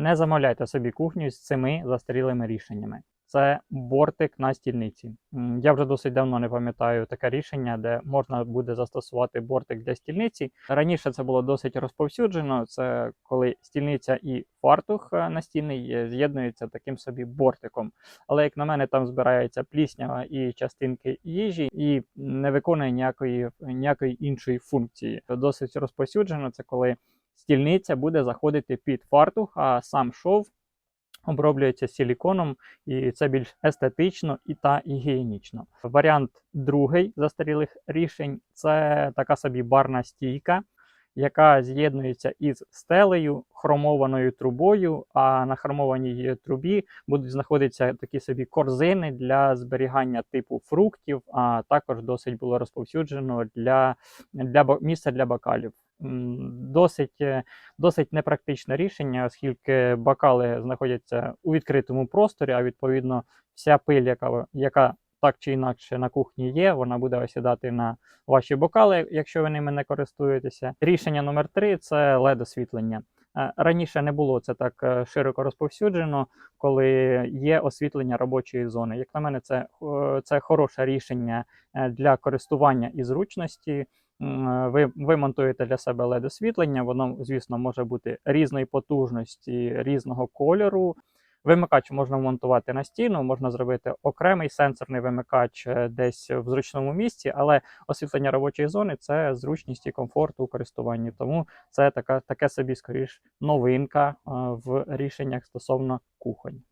Не замовляйте собі кухню з цими застарілими рішеннями. Це бортик на стільниці. Я вже досить давно не пам'ятаю таке рішення, де можна буде застосувати бортик для стільниці. Раніше це було досить розповсюджено. Це коли стільниця і фартух е, настільний з'єднуються таким собі бортиком. Але як на мене, там збирається пліснява і частинки їжі, і не виконує ніякої ніякої іншої функції. Досить розповсюджено. Це коли стільниця буде заходити під фартух, а сам шов оброблюється силіконом, і це більш естетично і та гігієнічно. Варіант другий застарілих рішень це така собі барна стійка, яка з'єднується із стелею, хромованою трубою. А на хромованій трубі будуть знаходитися такі собі корзини для зберігання типу фруктів, а також досить було розповсюджено для, для місця для бокалів. Досить, е, досить непрактичне рішення, оскільки бокали знаходяться у відкритому просторі, а відповідно вся пиль, яка, яка так чи інакше на кухні є, вона буде осідати на ваші бокали, якщо ви ними не користуєтеся. Рішення номер три це led освітлення. Е, Раніше не було це так е, широко розповсюджено, коли є освітлення робочої зони. Як на мене, це, це хороше рішення для користування і зручності. М, Ви, ви монтуєте для себе led освітлення, воно, звісно, може бути різної потужності, різного кольору. Вимикач можна вмонтувати на стіну, можна зробити окремий сенсорний вимикач е, десь в зручному місці, але освітлення робочої зони це зручність і комфорт у користуванні. Тому це така, таке собі, скоріш, новинка е, в рішеннях стосовно кухонь.